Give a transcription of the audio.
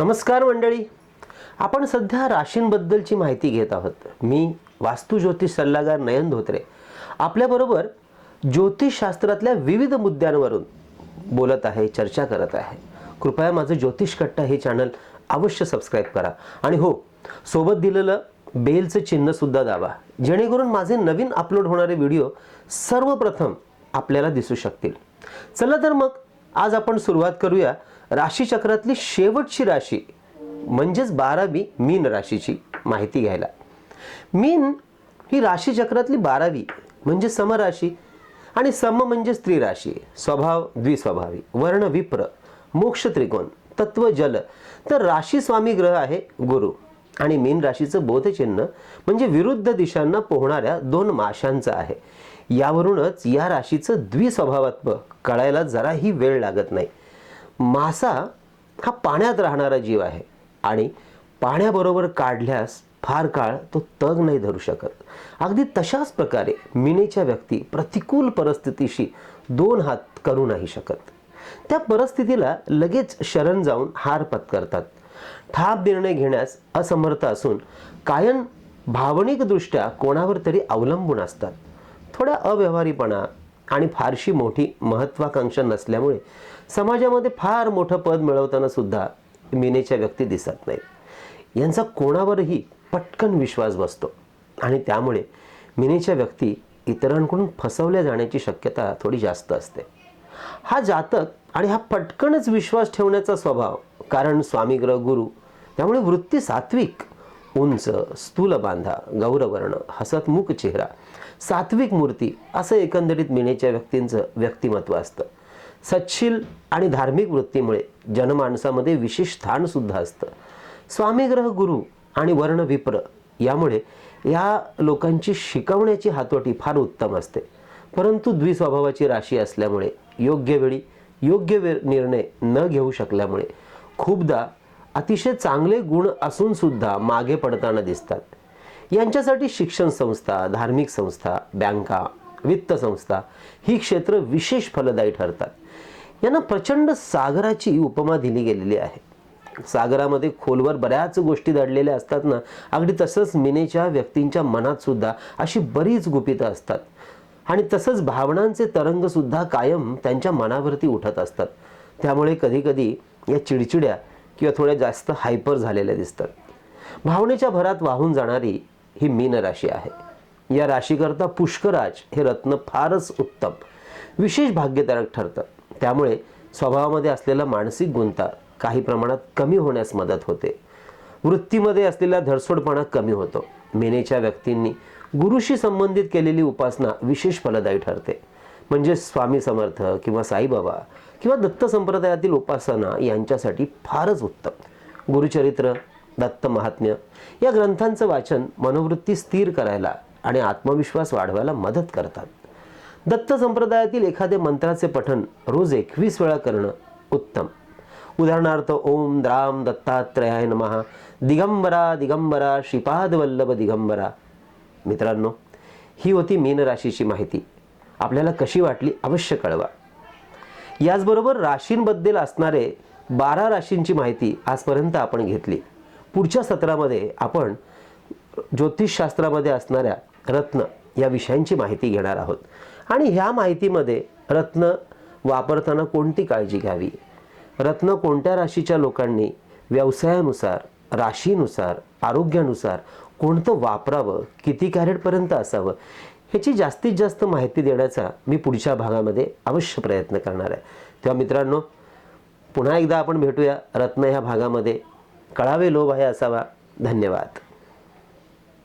नमस्कार मंडळी. आपण सध्या राशींबद्दलची माहिती घेत आहोत. मी वास्तू ज्योतिष सल्लागार नयन धोत्रे. आपल्याबरोबर ज्योतिषशास्त्रातल्या विविध मुद्द्यांवरून बोलत आहे चर्चा करत आहे. कृपया माझं ज्योतिष कट्टा हे चॅनल अवश्य सबस्क्राईब करा. आणि हो सोबत दिलेलं बेलचं चिन्हसुद्धा दाबा. जेणेकरून माझे नवीन अपलोड होणारे व्हिडिओ सर्वप्रथम आपल्याला दिसू शकतील. चला तर मग आज आपण सुरुवात करूया. राशीचक्रातली शेवटची राशी म्हणजेच बारावी मीन राशीची माहिती घ्यायला. मीन ही राशीचक्रातली बारावी म्हणजे समराशी आणि सम म्हणजे स्त्री राशी स्वभाव द्विस्वभावी वर्ण विप्र मोक्ष त्रिकोण तत्व जल तर राशी स्वामी ग्रह आहे गुरु. आणि मीन राशीचं बोधचिन्ह म्हणजे विरुद्ध दिशांना पोहणाऱ्या दोन माशांचं आहे. यावरूनच या राशीचं द्विस्वभावात्म कळायला जराही वेळ लागत नाही. मासा हा पाण्यात राहणारा जीव आहे. आणि पाण्याबरोबर काढल्यास फार काळ तो तग नाही धरू शकत. अगदी तशाच प्रकारे मिनेच्या व्यक्ती प्रतिकूल परिस्थितीशी दोन हात करू नाही शकत. त्या परिस्थितीला लगेच शरण जाऊन हार पत्करतात. ठाप निर्णय घेण्यास असमर्थ असून कायम भावनिकदृष्ट्या कोणावर तरी अवलंबून असतात. थोड्या अव्यवहारीपणा आणि फारशी मोठी महत्वाकांक्षा नसल्यामुळे समाजामध्ये फार मोठं पद मिळवताना सुद्धा मिनेच्या व्यक्ती दिसत नाहीत. यांचा कोणावरही पटकन विश्वास बसतो. आणि त्यामुळे मिनेच्या व्यक्ती इतरांकडून फसवल्या जाण्याची शक्यता थोडी जास्त असते. हा जातक आणि हा पटकनच विश्वास ठेवण्याचा स्वभाव कारण स्वामीग्रह गुरु त्यामुळे वृत्ती सात्विक उंच स्थूल बांधा गौरवर्ण हसतमुख चेहरा सात्विक मूर्ती असं एकंदरीत मिनेच्या व्यक्तींचं व्यक्तिमत्व असतं. सच्छील आणि धार्मिक वृत्तीमुळे जनमानसामध्ये विशेष स्थानसुद्धा असतं. स्वामीग्रह गुरु आणि वर्णविप्र यामुळे या लोकांची शिकवण्याची हातोटी फार उत्तम असते. परंतु द्विस्वभावाची राशी असल्यामुळे योग्य वेळी योग्य वे निर्णय न घेऊ शकल्यामुळे खूपदा अतिशय चांगले गुण असून सुद्धा मागे पडताना दिसतात. यांच्यासाठी शिक्षण संस्था धार्मिक संस्था बँका वित्त संस्था ही क्षेत्र विशेष फलदायी ठरतात. यांना प्रचंड सागराची उपमा दिली गेलेली आहे. सागरामध्ये खोलवर बऱ्याच गोष्टी दडलेल्या असतात ना अगदी तसंच मिनेच्या व्यक्तींच्या मनात सुद्धा अशी बरीच गुपितं असतात. आणि तसंच भावनांचे तरंग सुद्धा कायम त्यांच्या मनावरती उठत असतात. त्यामुळे कधीकधी या चिडचिड्या किंवा थोड्या जास्त हायपर झालेल्या दिसतात. भावनेच्या भरात वाहून जाणारी ही मीन राशी आहे. या राशीकरता पुष्कराज हे रत्न फारच उत्तम. विशेष भाग्यदायक ठरतं. त्यामुळे स्वभावामध्ये असलेला मानसिक गुंता काही प्रमाणात कमी होण्यास मदत होते. वृत्तीमध्ये असलेला धडसोडपणा कमी होतो. मेनेच्या व्यक्तींनी गुरुशी संबंधित केलेली उपासना विशेष फलदायी ठरते. म्हणजे स्वामी समर्थ किंवा साईबाबा किंवा दत्त संप्रदायातील उपासना यांच्यासाठी फारच उत्तम. गुरुचरित्र दत्त महात्म्य या ग्रंथांचं वाचन मनोवृत्ती स्थिर करायला आणि आत्मविश्वास वाढवायला मदत करतात. दत्त संप्रदायातील एखादे मंत्राचे पठण रोज एकवीस वेळा करणं उत्तम. उदाहरणार्थ ओम द्राम दत्तात्रयाय नमहा दिगंबरा दिगंबरा श्रीपाद वल्लभ दिगंबरा. मित्रांनो ही होती मीन राशीची माहिती. आपल्याला कशी वाटली अवश्य कळवा. याचबरोबर राशींबद्दल असणारे बारा राशींची माहिती आजपर्यंत आपण घेतली. पुढच्या सत्रामध्ये आपण ज्योतिषशास्त्रामध्ये असणाऱ्या रत्न या विषयांची माहिती घेणार आहोत. आणि ह्या माहितीमध्ये रत्न वापरताना कोणती काळजी घ्यावी? रत्न कोणत्या राशीच्या लोकांनी व्यवसायानुसार राशीनुसार आरोग्यानुसार कोणतं वापरावं किती कॅरेटपर्यंत असावं ह्याची जास्तीत जास्त माहिती देण्याचा मी पुढच्या भागामध्ये अवश्य प्रयत्न करणार आहे. तेव्हा मित्रांनो पुन्हा एकदा आपण भेटूया रत्न ह्या भागामध्ये. कळावे लोभ आहे असावा. धन्यवाद.